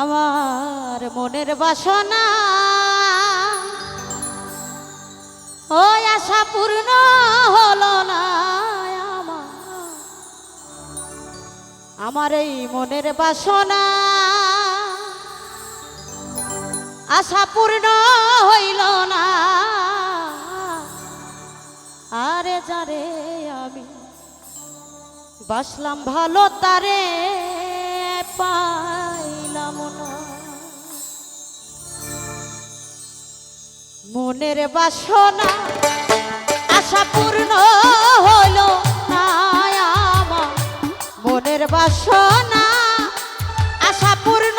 আমার মনের বাসনা ওই আশা পূর্ণ হলো না আমার। এই মনের বাসনা আশা পূর্ণ হইল না। আরে যারে আমি বাসলাম ভালো তারে মনের বাসনা আশা পূর্ণ হলো আমার মনের বাসনা আশা পূর্ণ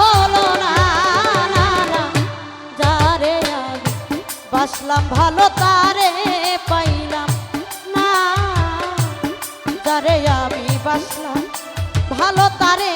হলো না। যারে বাসলাম ভালো, তারে পাইলাম না যারে আমি বাসলাম ভালো, তারে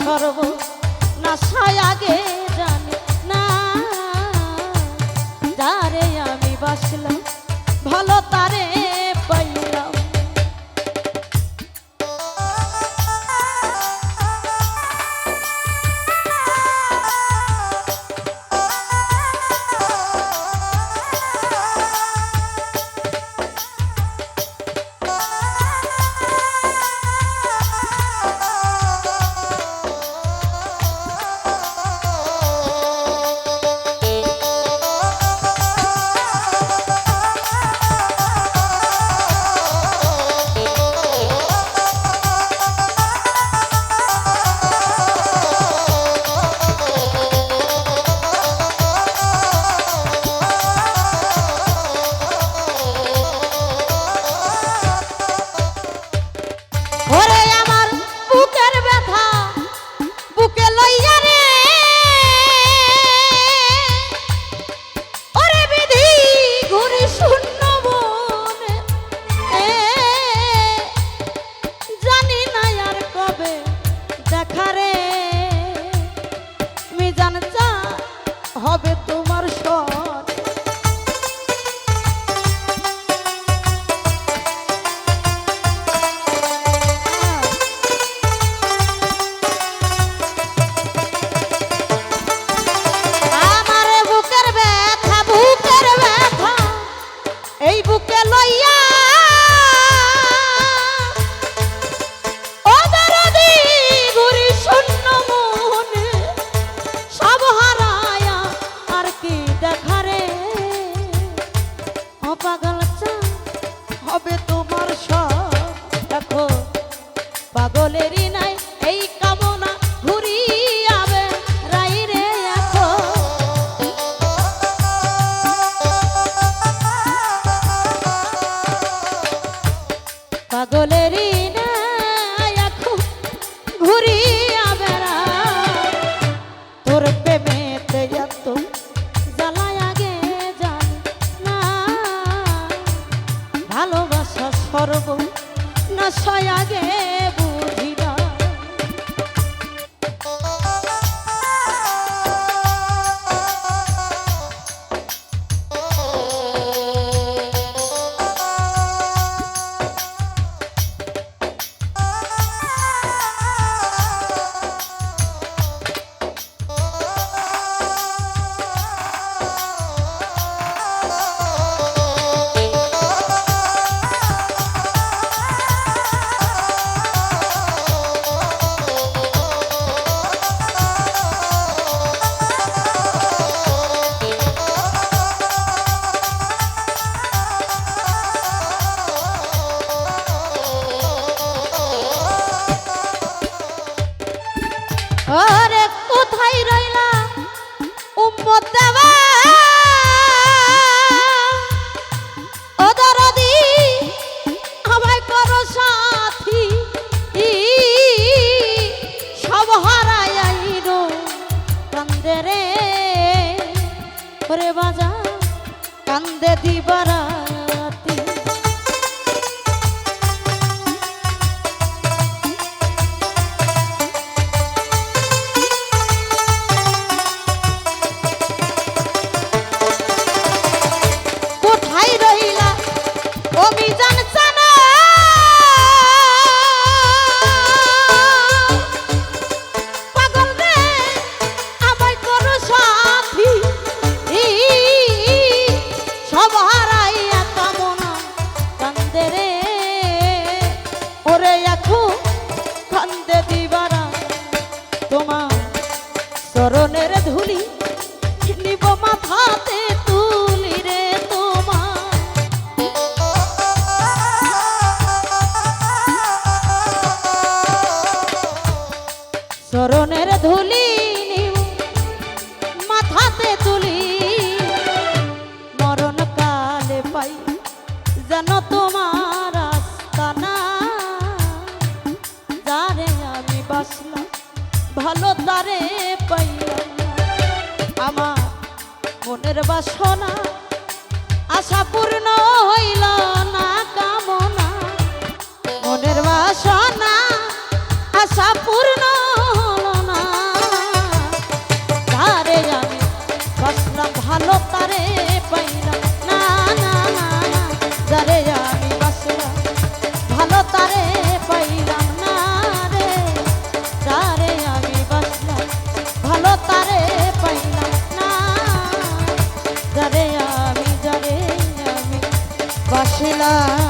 সর্ব নাশায় আগে ওরে এখন কান্দে দিবারা। তোমার চরণের ধুলি নিব মাথাতে, তুলি রে তোমার। চরণের ধুলি মাথাতে, তুলি। মরণ কালে পাই যেন তোমার ভালো তারে না। আমার মনের বাসনা আশা পূর্ণ হইল না, কামনা মনের বাসনা আশা পূর্ণ যারে